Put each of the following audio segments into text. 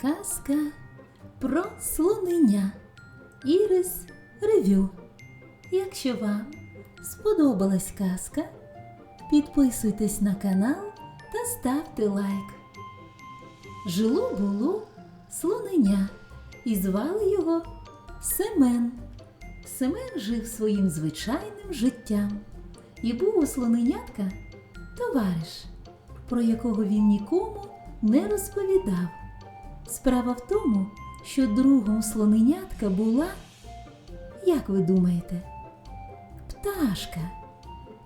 Казка про слонення Ірис Ревю. Якщо вам сподобалась казка, підписуйтесь на канал та ставте лайк. Жило було слонення і звали його Семен. Семен жив своїм звичайним життям і був у слоненятка товариш, про якого він нікому не розповідав. Справа в тому, що другом слоненятка була, як ви думаєте, пташка.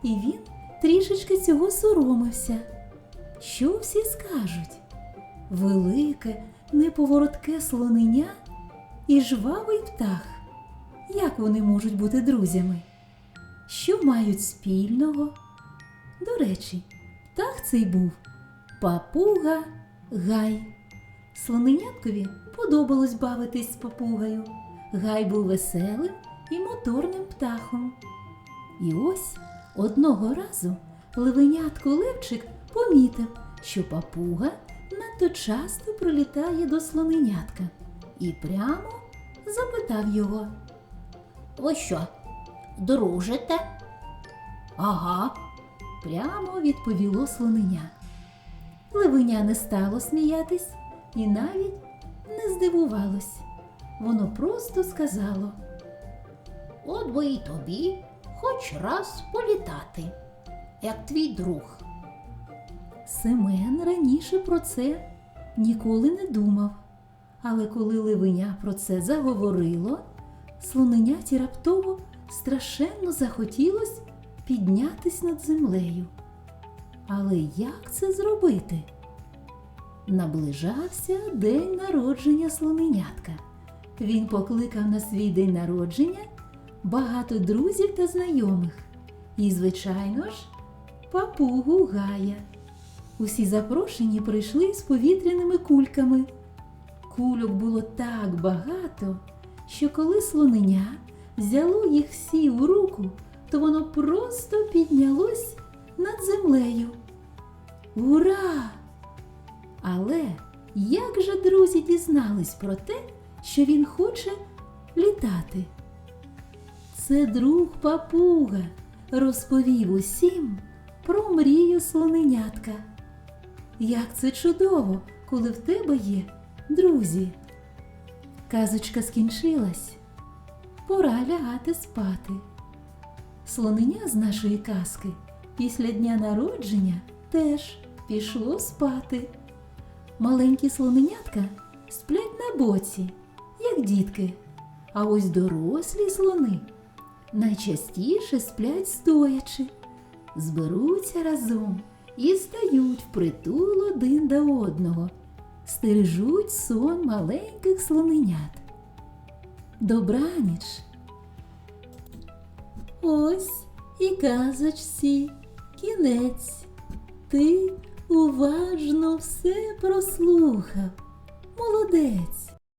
І він трішечки цього соромився. Що всі скажуть? Велике, неповоротке слоненя і жвавий птах. Як вони можуть бути друзями? Що мають спільного? До речі, птах цей був папуга Гай. Слоненяткові подобалось бавитись з папугою. Гай був веселим і моторним птахом. І ось одного разу левенятко Левчик помітив, що папуга надто часто прилітає до слоненятка і прямо запитав його. Ви що, дружите? Ага, прямо відповіло слоненя. Левеня не стало сміятись і навіть не здивувалось. Воно просто сказало. От би і тобі хоч раз політати, як твій друг. Семен раніше про це ніколи не думав. Але коли левеня про це заговорило, слоненяті раптово страшенно захотілось піднятись над землею. Але як це зробити? Наближався день народження слоненятка. Він покликав на свій день народження багато друзів та знайомих. І, звичайно ж, папугу Гая. Усі запрошені прийшли з повітряними кульками. Кульок було так багато, що коли слоненя взяло їх всі у руку, то воно просто піднялось над землею. Ура! Але як же друзі дізнались про те, що він хоче літати? Це друг папуга розповів усім про мрію слоненятка. Як це чудово, коли в тебе є друзі. Казочка скінчилась. Пора лягати спати. Слоненя з нашої казки після дня народження теж пішло спати. Маленькі слоненятка сплять на боці, як дітки. А ось дорослі слони найчастіше сплять стоячи, зберуться разом і стають впритул один до одного, стережуть сон маленьких слоненят. Добраніч. Ось і казочці кінець. Ти уважно все прослухав. Молодець.